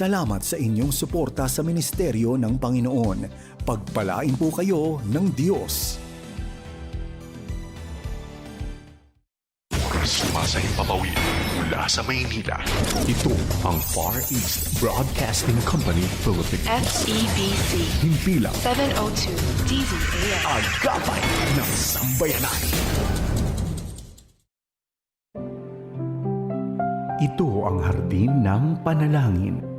Salamat sa inyong suporta sa ministeryo ng Panginoon. Pagpalain po kayo ng Diyos. Sumasahing papawid mula sa Maynila. Ito ang Far East Broadcasting Company Philippines. FEBC Himpilang 702 DZAM. Agapay ng Sambayanan. Ito ang hardin ng panalangin.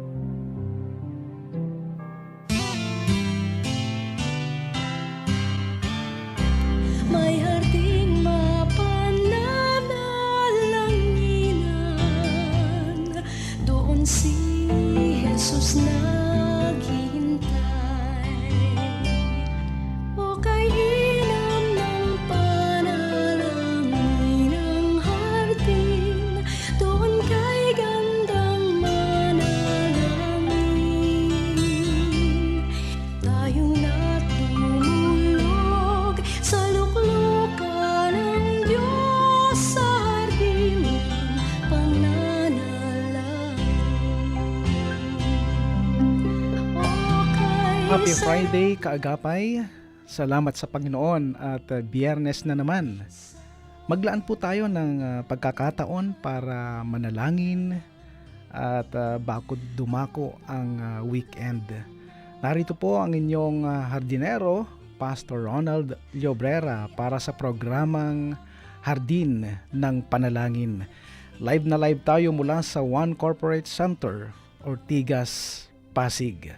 Happy Friday, kaagapay. Salamat sa Panginoon at uh, biyernes na naman. Maglaan po tayo ng uh, pagkakataon para manalangin at uh, bago dumako ang uh, weekend. Narito po ang inyong uh, hardinero, Pastor Ronald Llobrera para sa programang Hardin ng Panalangin. Live na live tayo mula sa One Corporate Center, Ortigas, Pasig.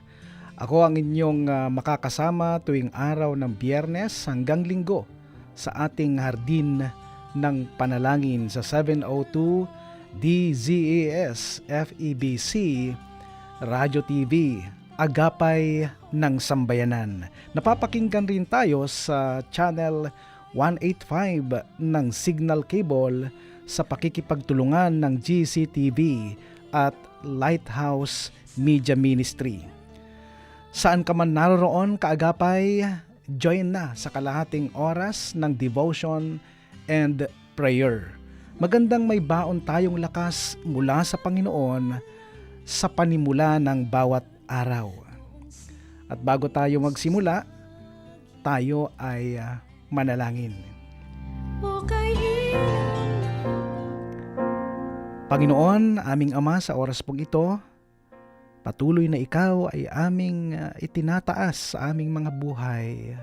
Ako ang inyong ah, makakasama tuwing araw ng biyernes hanggang linggo sa ating hardin ng panalangin sa 702 DZAS FEBC Radio TV Agapay ng Sambayanan. Napapakinggan rin tayo sa channel 185 ng Signal Cable sa pakikipagtulungan ng GCTV at Lighthouse Media Ministry. Saan ka man naroon, kaagapay, join na sa kalahating oras ng devotion and prayer. Magandang may baon tayong lakas mula sa Panginoon sa panimula ng bawat araw. At bago tayo magsimula, tayo ay ah, manalangin. Panginoon, aming Ama sa oras pong ito, patuloy na ikaw ay aming uh, itinataas sa aming mga buhay.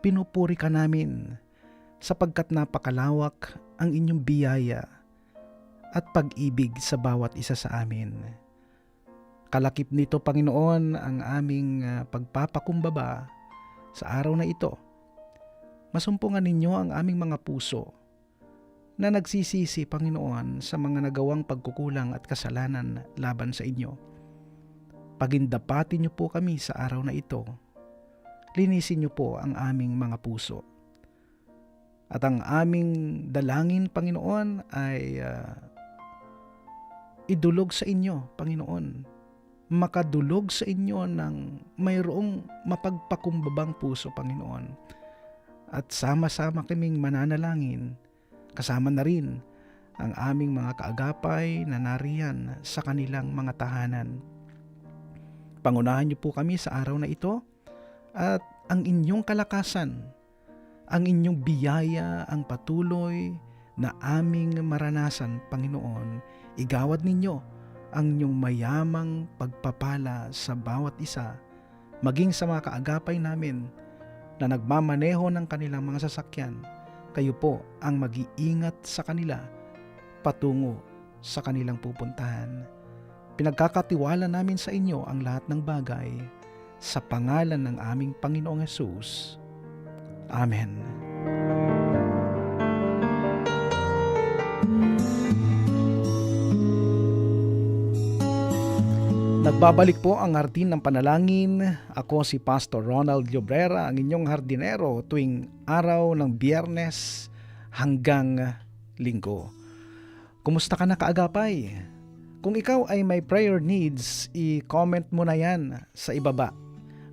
Pinupuri ka namin sapagkat napakalawak ang inyong biyaya at pag-ibig sa bawat isa sa amin. Kalakip nito, Panginoon, ang aming uh, pagpapakumbaba sa araw na ito. Masumpungan ninyo ang aming mga puso na nagsisisi, Panginoon, sa mga nagawang pagkukulang at kasalanan laban sa inyo. Pagindapatin niyo po kami sa araw na ito. Linisin niyo po ang aming mga puso. At ang aming dalangin, Panginoon, ay ah, idulog sa inyo, Panginoon. Makadulog sa inyo ng mayroong mapagpakumbabang puso, Panginoon. At sama-sama kaming mananalangin kasama na rin ang aming mga kaagapay na nariyan sa kanilang mga tahanan. Pangunahan niyo po kami sa araw na ito at ang inyong kalakasan, ang inyong biyaya, ang patuloy na aming maranasan, Panginoon, igawad ninyo ang inyong mayamang pagpapala sa bawat isa, maging sa mga kaagapay namin na nagmamaneho ng kanilang mga sasakyan, kayo po ang mag-iingat sa kanila patungo sa kanilang pupuntahan. Pinagkakatiwala namin sa inyo ang lahat ng bagay sa pangalan ng aming Panginoong Yesus. Amen. Nagbabalik po ang hardin ng panalangin. Ako si Pastor Ronald Llobrera, ang inyong hardinero tuwing araw ng biyernes hanggang linggo. Kumusta ka na kaagapay? Kung ikaw ay may prayer needs, i-comment mo na yan sa ibaba.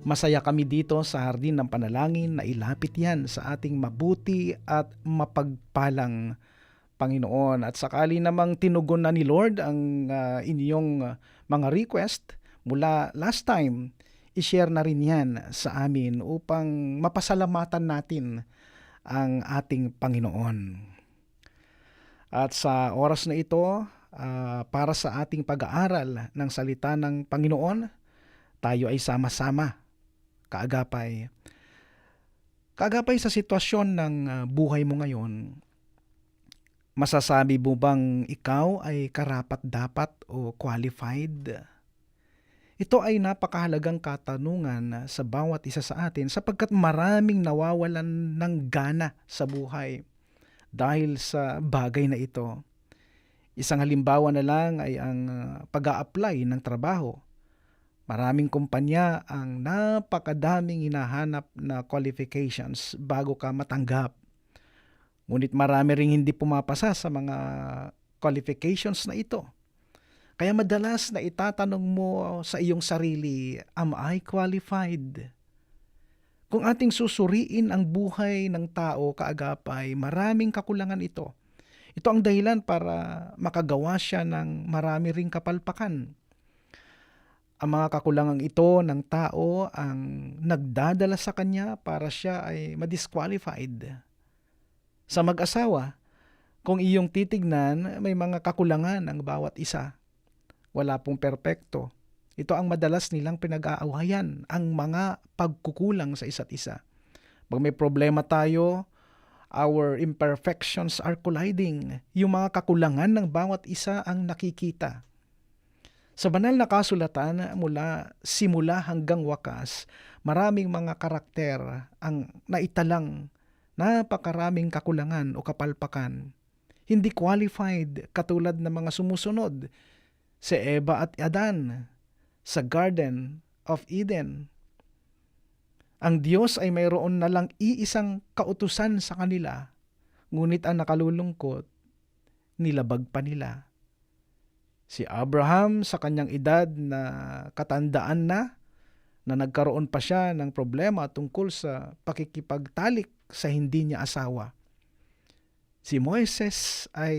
Masaya kami dito sa Hardin ng Panalangin na ilapit yan sa ating mabuti at mapagpalang Panginoon. At sakali namang tinugon na ni Lord ang ah, inyong mga request, Mula last time, i-share na rin yan sa amin upang mapasalamatan natin ang ating Panginoon. At sa oras na ito, ah, para sa ating pag-aaral ng salita ng Panginoon, tayo ay sama-sama, kaagapay. Kaagapay sa sitwasyon ng ah, buhay mo ngayon, masasabi mo bang ikaw ay karapat-dapat o qualified? Ito ay napakahalagang katanungan sa bawat isa sa atin sapagkat maraming nawawalan ng gana sa buhay dahil sa bagay na ito. Isang halimbawa na lang ay ang uh, pag-a-apply ng trabaho. Maraming kumpanya ang napakadaming hinahanap na qualifications bago ka matanggap. Ngunit marami ring hindi pumapasa sa mga qualifications na ito. Kaya madalas na itatanong mo sa iyong sarili, am I qualified? Kung ating susuriin ang buhay ng tao kaagapay, maraming kakulangan ito. Ito ang dahilan para makagawa siya ng marami ring kapalpakan. Ang mga kakulangang ito ng tao ang nagdadala sa kanya para siya ay madisqualified. Sa mag-asawa, kung iyong titignan, may mga kakulangan ang bawat isa. Wala pong perpekto. Ito ang madalas nilang pinag-aawayan, ang mga pagkukulang sa isa't isa. Pag may problema tayo, our imperfections are colliding. Yung mga kakulangan ng bawat isa ang nakikita. Sa banal na kasulatan mula simula hanggang wakas, maraming mga karakter ang naitalang napakaraming kakulangan o kapalpakan. Hindi qualified katulad ng mga sumusunod si Eva at Adan sa Garden of Eden. Ang Diyos ay mayroon na lang iisang kautusan sa kanila, ngunit ang nakalulungkot, nilabag pa nila. Si Abraham sa kanyang edad na katandaan na, na nagkaroon pa siya ng problema tungkol sa pakikipagtalik sa hindi niya asawa. Si Moises ay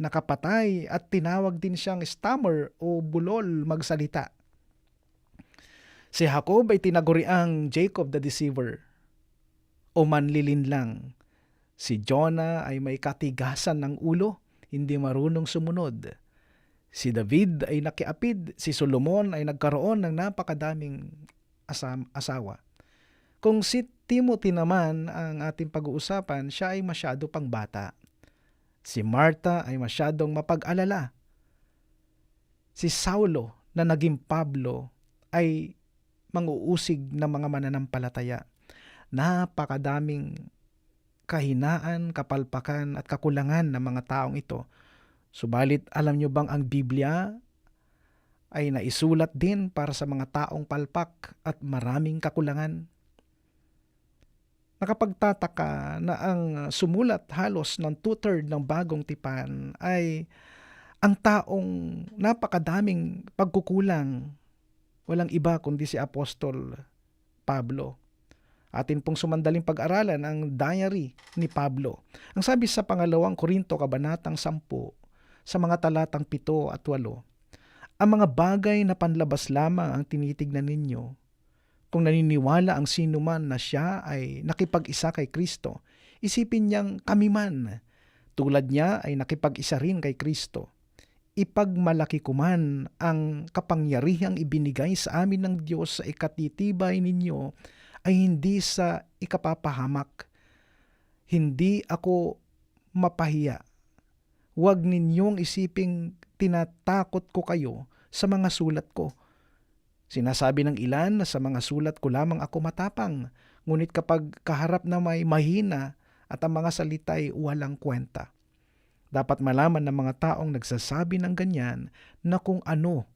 nakapatay at tinawag din siyang stammer o bulol magsalita. Si Jacob ay tinaguriang Jacob the Deceiver o manlilin lang. Si Jonah ay may katigasan ng ulo, hindi marunong sumunod. Si David ay nakiapid, si Solomon ay nagkaroon ng napakadaming asam- asawa. Kung si Timothy naman ang ating pag-uusapan, siya ay masyado pang bata. Si Marta ay masyadong mapag-alala. Si Saulo na naging Pablo ay manguusig ng mga mananampalataya. Napakadaming kahinaan, kapalpakan at kakulangan ng mga taong ito. Subalit alam nyo bang ang Biblia ay naisulat din para sa mga taong palpak at maraming kakulangan? Nakapagtataka na ang sumulat halos ng two-third ng bagong tipan ay ang taong napakadaming pagkukulang. Walang iba kundi si Apostol Pablo. Atin pong sumandaling pag-aralan ang diary ni Pablo. Ang sabi sa pangalawang Korinto, kabanatang 10, sa mga talatang 7 at 8, ang mga bagay na panlabas lamang ang tinitignan ninyo, kung naniniwala ang sino man na siya ay nakipag-isa kay Kristo, isipin niyang kami man, tulad niya ay nakipag-isa rin kay Kristo. Ipagmalaki ko man ang kapangyarihang ibinigay sa amin ng Diyos sa ikatitibay ninyo ay hindi sa ikapapahamak. Hindi ako mapahiya. Huwag ninyong isiping tinatakot ko kayo sa mga sulat ko Sinasabi ng ilan na sa mga sulat ko lamang ako matapang, ngunit kapag kaharap na may mahina at ang mga salita ay walang kwenta. Dapat malaman ng mga taong nagsasabi ng ganyan na kung ano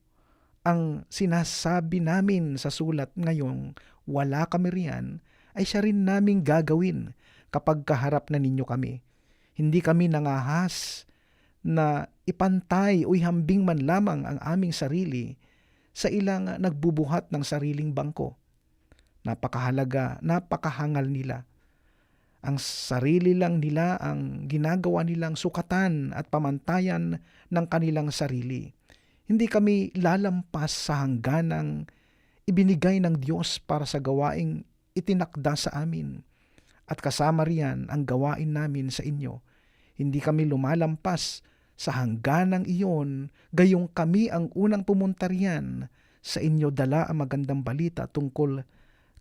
ang sinasabi namin sa sulat ngayong wala kami riyan, ay siya rin naming gagawin kapag kaharap na ninyo kami. Hindi kami nangahas na ipantay o ihambing man lamang ang aming sarili sa ilang nagbubuhat ng sariling bangko. Napakahalaga, napakahangal nila. Ang sarili lang nila ang ginagawa nilang sukatan at pamantayan ng kanilang sarili. Hindi kami lalampas sa hangganang ibinigay ng Diyos para sa gawaing itinakda sa amin. At kasama riyan ang gawain namin sa inyo. Hindi kami lumalampas sa hangganang iyon, gayong kami ang unang pumunta riyan sa inyo dala ang magandang balita tungkol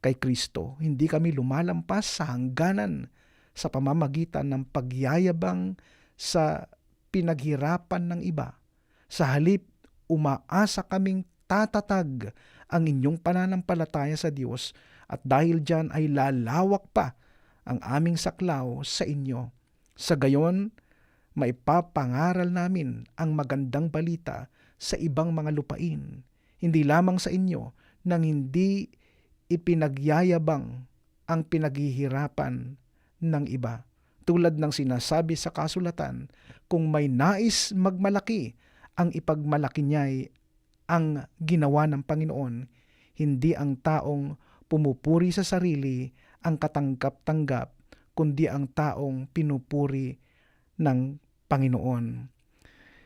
kay Kristo. Hindi kami lumalampas sa hangganan sa pamamagitan ng pagyayabang sa pinaghirapan ng iba. Sa halip, umaasa kaming tatatag ang inyong pananampalataya sa Diyos at dahil dyan ay lalawak pa ang aming saklaw sa inyo. Sa gayon, maipapangaral namin ang magandang balita sa ibang mga lupain, hindi lamang sa inyo, nang hindi ipinagyayabang ang pinaghihirapan ng iba. Tulad ng sinasabi sa kasulatan, kung may nais magmalaki, ang ipagmalaki niya'y ang ginawa ng Panginoon, hindi ang taong pumupuri sa sarili ang katanggap-tanggap, kundi ang taong pinupuri ng Panginoon.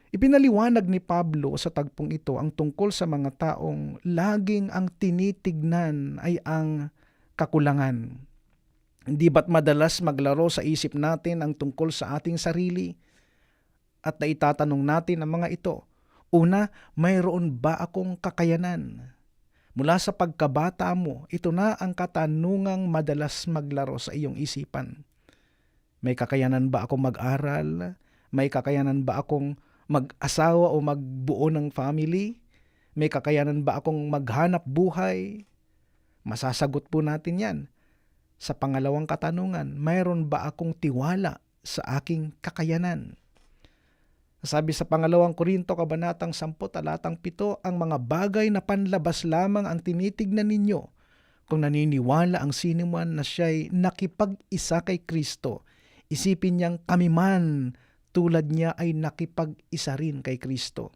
Ipinaliwanag ni Pablo sa tagpong ito ang tungkol sa mga taong laging ang tinitignan ay ang kakulangan. Hindi ba't madalas maglaro sa isip natin ang tungkol sa ating sarili? At naitatanong natin ang mga ito. Una, mayroon ba akong kakayanan? Mula sa pagkabata mo, ito na ang katanungang madalas maglaro sa iyong isipan. May kakayanan ba akong mag-aral? May kakayanan ba akong mag-asawa o magbuo ng family? May kakayanan ba akong maghanap buhay? Masasagot po natin yan. Sa pangalawang katanungan, mayroon ba akong tiwala sa aking kakayanan? Sabi sa pangalawang Korinto, Kabanatang 10, talatang 7, ang mga bagay na panlabas lamang ang tinitignan ninyo kung naniniwala ang sinuman na siya'y nakipag-isa kay Kristo. Isipin niyang kami man tulad niya ay nakipag-isa rin kay Kristo.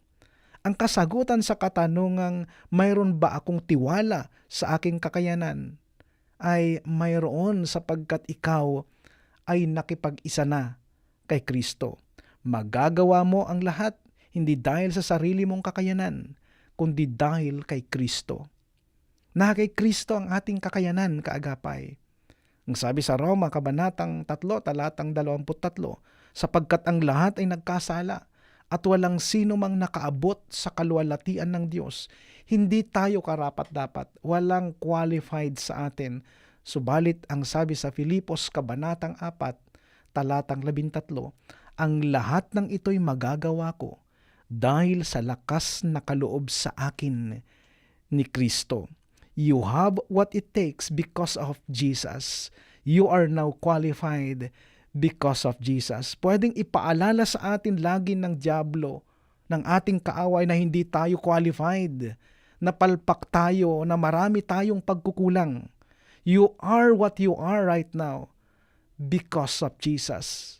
Ang kasagutan sa katanungang mayroon ba akong tiwala sa aking kakayanan ay mayroon sapagkat ikaw ay nakipag-isa na kay Kristo. Magagawa mo ang lahat hindi dahil sa sarili mong kakayanan, kundi dahil kay Kristo. Na kay Kristo ang ating kakayanan, kaagapay. Ang sabi sa Roma, Kabanatang 3, talatang 23, sapagkat ang lahat ay nagkasala at walang sino mang nakaabot sa kaluwalhatian ng Diyos. Hindi tayo karapat-dapat, walang qualified sa atin. Subalit ang sabi sa Filipos, Kabanatang 4, talatang 13, ang lahat ng ito'y magagawa ko dahil sa lakas na kaloob sa akin ni Kristo. You have what it takes because of Jesus. You are now qualified because of Jesus. Pwedeng ipaalala sa atin lagi ng Diablo, ng ating kaaway na hindi tayo qualified, na palpak tayo, na marami tayong pagkukulang. You are what you are right now because of Jesus.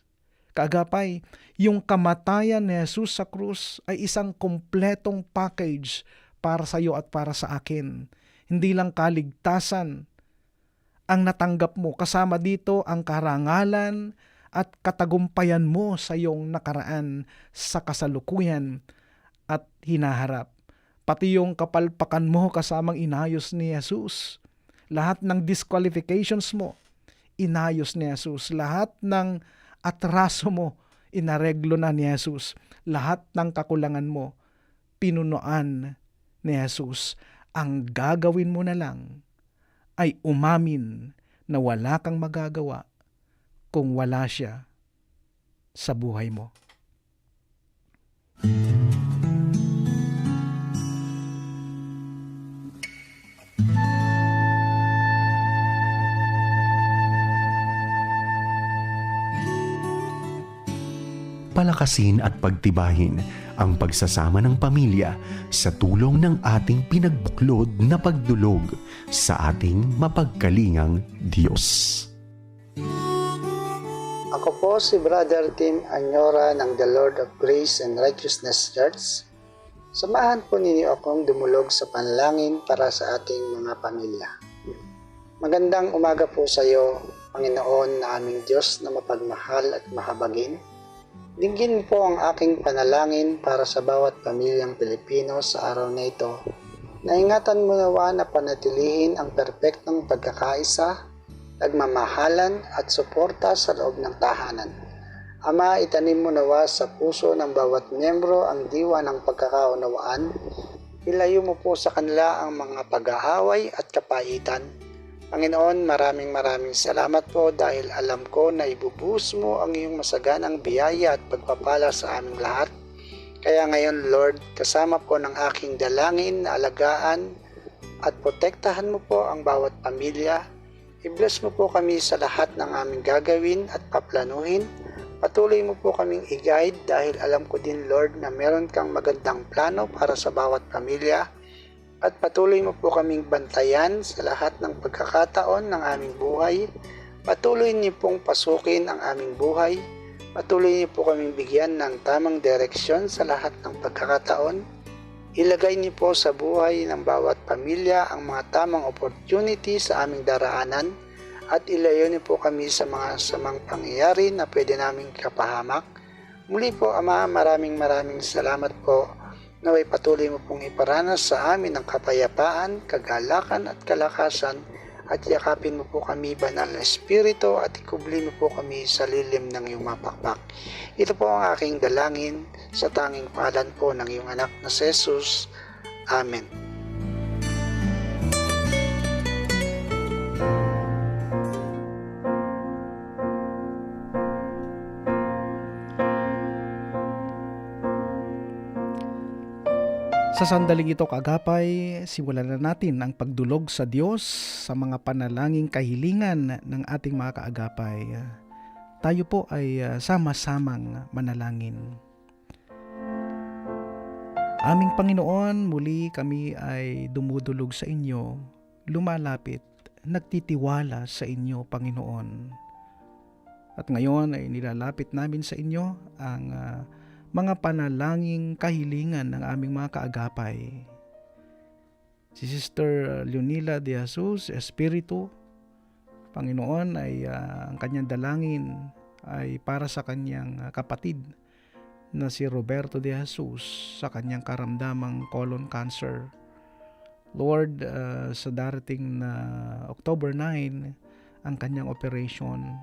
Kaagapay, yung kamatayan ni Jesus sa krus ay isang kompletong package para sa iyo at para sa akin. Hindi lang kaligtasan ang natanggap mo. Kasama dito ang karangalan at katagumpayan mo sa iyong nakaraan sa kasalukuyan at hinaharap. Pati yung kapalpakan mo kasamang inayos ni Jesus. Lahat ng disqualifications mo, inayos ni Jesus. Lahat ng atraso mo, inareglo na ni Jesus. Lahat ng kakulangan mo, pinunuan ni Jesus. Ang gagawin mo na lang ay umamin na wala kang magagawa kung wala siya sa buhay mo. palakasin at pagtibahin ang pagsasama ng pamilya sa tulong ng ating pinagbuklod na pagdulog sa ating mapagkalingang Diyos. Ako po si Brother Tim Anyora ng The Lord of Grace and Righteousness Church. Samahan po ninyo akong dumulog sa panlangin para sa ating mga pamilya. Magandang umaga po sa iyo, Panginoon na aming Diyos na mapagmahal at mahabagin. Dinggin po ang aking panalangin para sa bawat pamilyang Pilipino sa araw na ito. Naingatan mo nawa na panatilihin ang perpektong pagkakaisa, nagmamahalan at suporta sa loob ng tahanan. Ama, itanim mo nawa sa puso ng bawat miyembro ang diwa ng pagkakaunawaan. Ilayo mo po sa kanila ang mga pag-aaway at kapaitan. Panginoon, maraming maraming salamat po dahil alam ko na ibubuhos mo ang iyong masaganang biyaya at pagpapala sa aming lahat. Kaya ngayon, Lord, kasama po ng aking dalangin alagaan at protektahan mo po ang bawat pamilya. I-bless mo po kami sa lahat ng aming gagawin at paplanuhin. Patuloy mo po kaming i-guide dahil alam ko din, Lord, na meron kang magandang plano para sa bawat pamilya. At patuloy mo po kaming bantayan sa lahat ng pagkakataon ng aming buhay. Patuloy niyo pong pasukin ang aming buhay. Patuloy niyo po kaming bigyan ng tamang direksyon sa lahat ng pagkakataon. Ilagay niyo po sa buhay ng bawat pamilya ang mga tamang opportunity sa aming daraanan at ilayo niyo po kami sa mga samang pangyayari na pwede naming kapahamak. Muli po Ama, maraming maraming salamat po naway patuloy mo pong iparanas sa amin ang kapayapaan, kagalakan at kalakasan at yakapin mo po kami banal na espiritu at ikubli mo po kami sa lilim ng iyong mapakpak. Ito po ang aking dalangin sa tanging palan po ng iyong anak na Jesus. Amen. Sa sandaling ito kagapay, simulan na natin ang pagdulog sa Diyos sa mga panalangin kahilingan ng ating mga kaagapay. Tayo po ay uh, sama-samang manalangin. Aming Panginoon, muli kami ay dumudulog sa inyo, lumalapit, nagtitiwala sa inyo, Panginoon. At ngayon ay nilalapit namin sa inyo ang uh, mga panalangin kahilingan ng aming mga kaagapay. Si Sister Leonila de Jesus, Espiritu, Panginoon ay uh, ang kanyang dalangin ay para sa kanyang uh, kapatid na si Roberto de Jesus sa kanyang karamdamang colon cancer. Lord, uh, sa darating na October 9, ang kanyang operation,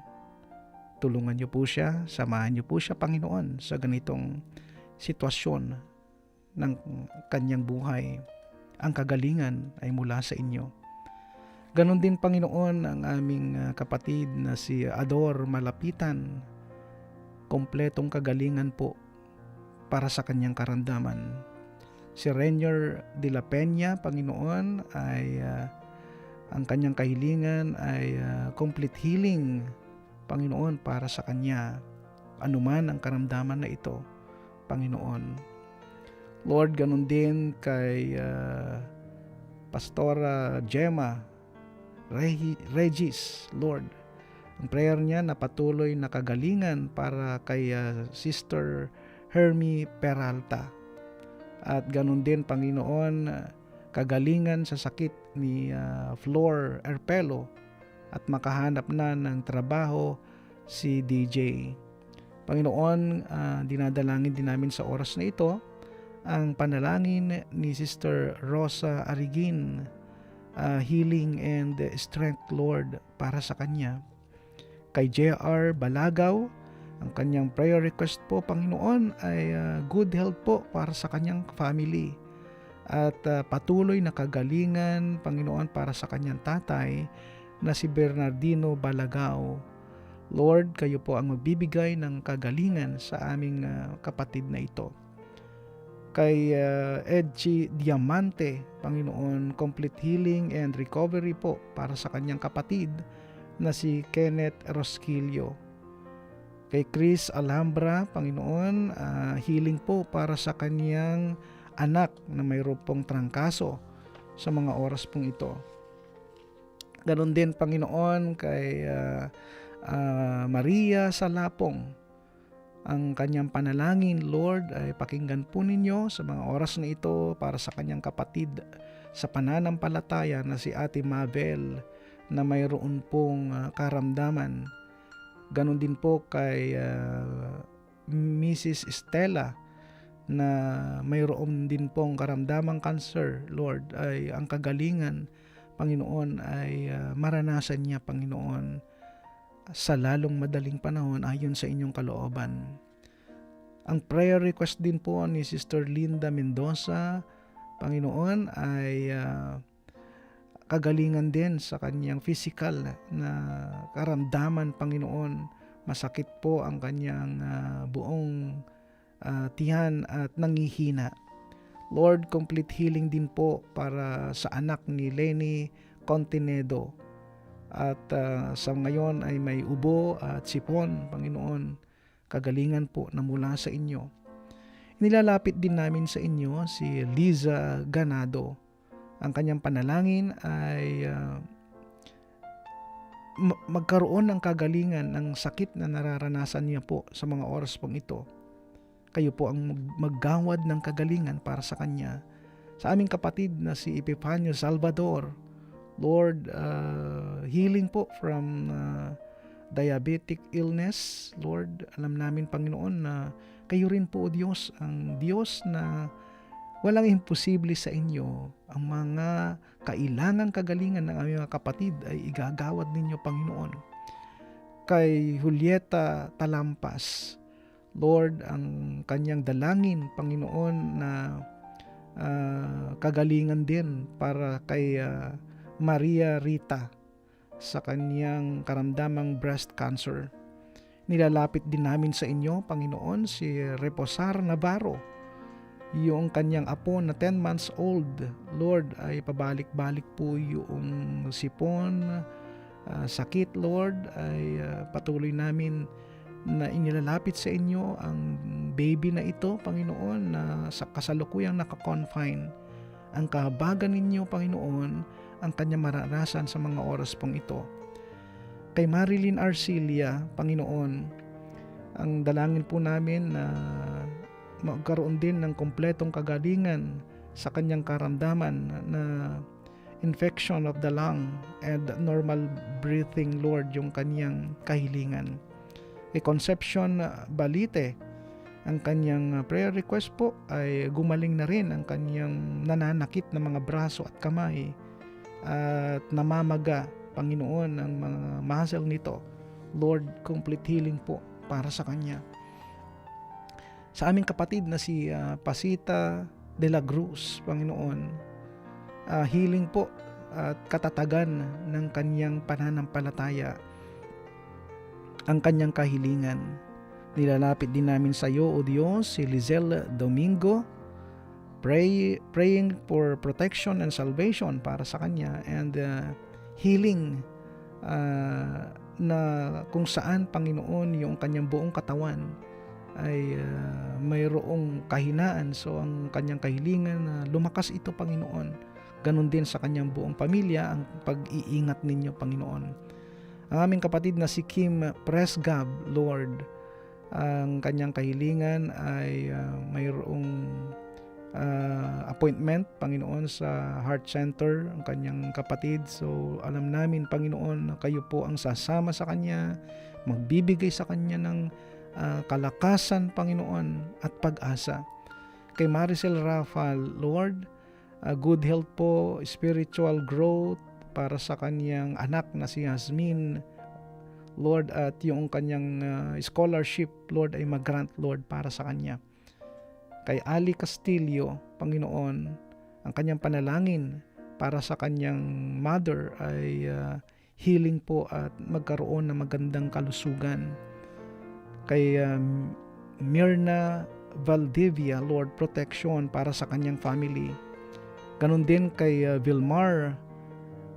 tulungan niyo po siya, samahan niyo po siya, Panginoon, sa ganitong sitwasyon ng kanyang buhay. Ang kagalingan ay mula sa inyo. Ganon din, Panginoon, ang aming uh, kapatid na si Ador Malapitan. Kompletong kagalingan po para sa kanyang karamdaman. Si Rainier de la Peña, Panginoon, ay uh, ang kanyang kahilingan ay uh, complete healing Panginoon, para sa Kanya, anuman ang karamdaman na ito, Panginoon. Lord, ganun din kay uh, Pastora Gemma Regi- Regis, Lord. Ang prayer niya na patuloy na kagalingan para kay uh, Sister Hermie Peralta. At ganun din, Panginoon, kagalingan sa sakit ni uh, Flor Erpelo at makahanap na ng trabaho si DJ. Panginoon, uh, dinadalangin din namin sa oras na ito ang panalangin ni Sister Rosa Arigin, uh, healing and strength Lord para sa kanya. Kay JR Balagaw, ang kanyang prayer request po Panginoon ay uh, good health po para sa kanyang family at uh, patuloy na kagalingan Panginoon para sa kanyang tatay na si Bernardino Balagao. Lord, kayo po ang magbibigay ng kagalingan sa aming uh, kapatid na ito. Kay uh, Edchi Diamante, Panginoon, complete healing and recovery po para sa kanyang kapatid na si Kenneth Rosquillo. Kay Chris Alhambra, Panginoon, uh, healing po para sa kanyang anak na mayroon pong trangkaso sa mga oras pong ito. Ganon din Panginoon kay uh, uh, Maria Salapong. Ang kanyang panalangin, Lord, ay pakinggan po ninyo sa mga oras na ito para sa kanyang kapatid sa pananampalataya na si Ate Mabel na mayroon pong uh, karamdaman. Ganon din po kay uh, Mrs. Stella na mayroon din pong karamdamang cancer, Lord, ay ang kagalingan, Panginoon, ay ah, maranasan niya, Panginoon, sa lalong madaling panahon ayon sa inyong kalooban. Ang prayer request din po ni Sister Linda Mendoza, Panginoon, ay ah, kagalingan din sa kanyang physical na karamdaman, Panginoon. Masakit po ang kanyang ah, buong ah, tiyan at nangihina. Lord, complete healing din po para sa anak ni Lenny Continedo. At ah, sa ngayon ay may ubo at sipon, Panginoon. Kagalingan po na mula sa inyo. Nilalapit din namin sa inyo si Liza Ganado. Ang kanyang panalangin ay ma- magkaroon ng kagalingan ng sakit na nararanasan niya po sa mga oras pong ito. Kayo po ang mag- maggawad ng kagalingan para sa kanya. Sa aming kapatid na si Epifanio Salvador, Lord, uh, healing po from uh, diabetic illness. Lord, alam namin Panginoon na kayo rin po, O Diyos, ang Diyos na walang imposible sa inyo. Ang mga kailangang kagalingan ng aming mga kapatid ay igagawad ninyo, Panginoon. Kay Julieta Talampas, Lord, ang kanyang dalangin, Panginoon, na ah, kagalingan din para kay ah, Maria Rita sa kanyang karamdamang breast cancer. Nilalapit din namin sa inyo, Panginoon, si Reposar Navarro, yung kanyang apo na 10 months old. Lord, ay pabalik-balik po yung sipon, ah, sakit, Lord, ay ah, patuloy namin na inilalapit sa inyo ang baby na ito, Panginoon, na sa kasalukuyang nakakonfine. Ang kahabagan ninyo, Panginoon, ang kanyang maranasan sa mga oras pong ito. Kay Marilyn Arcilia, Panginoon, ang dalangin po namin na magkaroon din ng kompletong kagalingan sa kanyang karamdaman na infection of the lung and normal breathing, Lord, yung kanyang kahilingan. Kay Conception Balite, ang kanyang uh, prayer request po ay gumaling na rin ang kanyang nananakit na mga braso at kamay at namamaga, Panginoon, ang mga muscle nito. Lord, complete healing po para sa kanya. Sa aming kapatid na si ah, Pasita de la Cruz, Panginoon, ah, healing po at katatagan ng kanyang pananampalataya ang kanyang kahilingan. Nilalapit din namin sa iyo, O Diyos, si Lizelle Domingo, pray, praying for protection and salvation para sa kanya and uh, healing uh, na kung saan, Panginoon, yung kanyang buong katawan ay uh, mayroong kahinaan. So, ang kanyang kahilingan na lumakas ito, Panginoon. Ganon din sa kanyang buong pamilya ang pag-iingat ninyo, Panginoon. Ang aming kapatid na si Kim Presgab, Lord, ang kanyang kahilingan ay uh, mayroong uh, appointment, Panginoon, sa Heart Center, ang kanyang kapatid. So, alam namin, Panginoon, na kayo po ang sasama sa kanya, magbibigay sa kanya ng uh, kalakasan, Panginoon, at pag-asa. Kay Maricel Rafal, Lord, uh, good health po, spiritual growth, para sa kanyang anak na si Yasmin, Lord, at yung kanyang uh, scholarship, Lord, ay mag-grant, Lord, para sa kanya. Kay Ali Castillo, Panginoon, ang kanyang panalangin para sa kanyang mother ay uh, healing po at magkaroon ng magandang kalusugan. Kay um, Mirna Valdivia, Lord, protection para sa kanyang family. Ganon din kay uh, Vilmar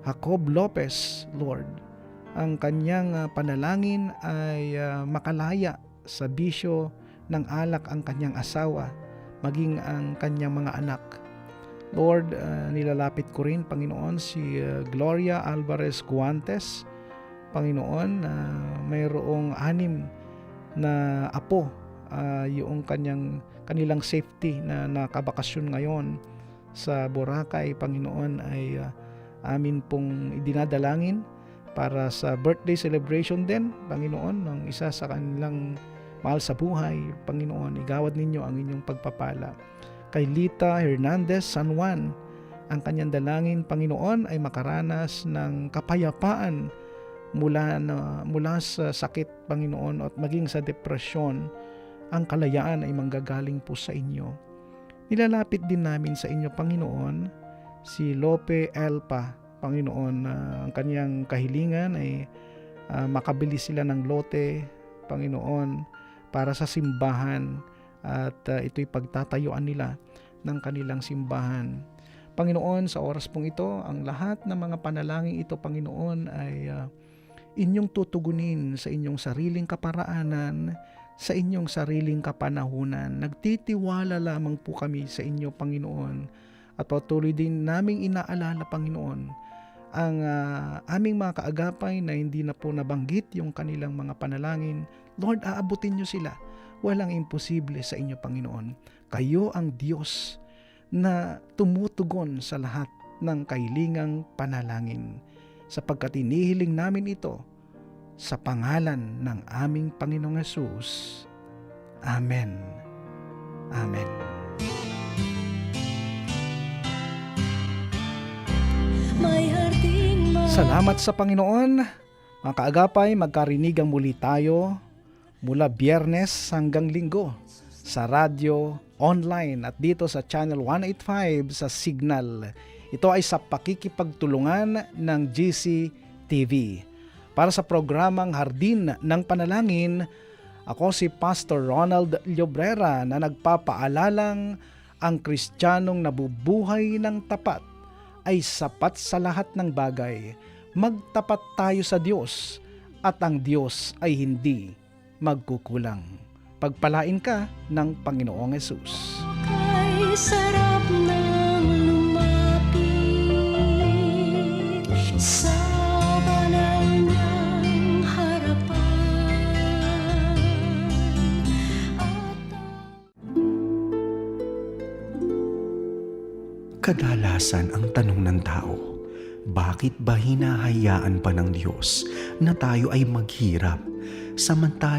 Jacob Lopez, Lord. Ang kanyang uh, panalangin ay uh, makalaya sa bisyo ng alak ang kanyang asawa, maging ang kanyang mga anak. Lord, uh, nilalapit ko rin, Panginoon, si Gloria Alvarez Guantes, Panginoon, na mayroong anim na apo, yung kanyang kanilang safety na nakabakasyon ngayon sa Boracay, Panginoon, ay uh, amin pong idinadalangin para sa birthday celebration din, Panginoon, ng isa sa kanilang mahal sa buhay, Panginoon, igawad ninyo ang inyong pagpapala. Kay Lita Hernandez San Juan, ang kanyang dalangin, Panginoon, ay makaranas ng kapayapaan mula, na, mula sa sakit, Panginoon, at maging sa depresyon. Ang kalayaan ay manggagaling po sa inyo. Nilalapit din namin sa inyo, Panginoon, si Lope Elpa, Panginoon, na ang kanyang kahilingan ay ah, makabili sila ng lote, Panginoon, para sa simbahan at ah, ito'y pagtatayuan nila ng kanilang simbahan. Panginoon, sa oras pong ito, ang lahat ng mga panalangin ito, Panginoon, ay ah, inyong tutugunin sa inyong sariling kaparaanan, sa inyong sariling kapanahunan. Nagtitiwala lamang po kami sa inyo, Panginoon, at patuloy din naming inaalala, Panginoon, ang ah, aming mga kaagapay na hindi na po nabanggit yung kanilang mga panalangin. Lord, aabutin nyo sila. Walang imposible sa inyo, Panginoon. Kayo ang Diyos na tumutugon sa lahat ng kahilingang panalangin sapagkat inihiling namin ito sa pangalan ng aming Panginoong Yesus. Amen. Amen. Salamat sa Panginoon. Mga kaagapay, magkarinigang muli tayo mula biyernes hanggang linggo sa radyo, online at dito sa Channel 185 sa Signal. Ito ay sa pakikipagtulungan ng GC TV. Para sa programang Hardin ng Panalangin, ako si Pastor Ronald Llobrera na nagpapaalalang ang Kristiyanong nabubuhay ng tapat ay sapat sa lahat ng bagay. Magtapat tayo sa Diyos at ang Diyos ay hindi magkukulang. Pagpalain ka ng Panginoong Yesus. Kay sarap ng lumapit sa Kadalasan ang tanong ng tao, bakit ba hinahayaan pa ng Diyos na tayo ay maghirap samantala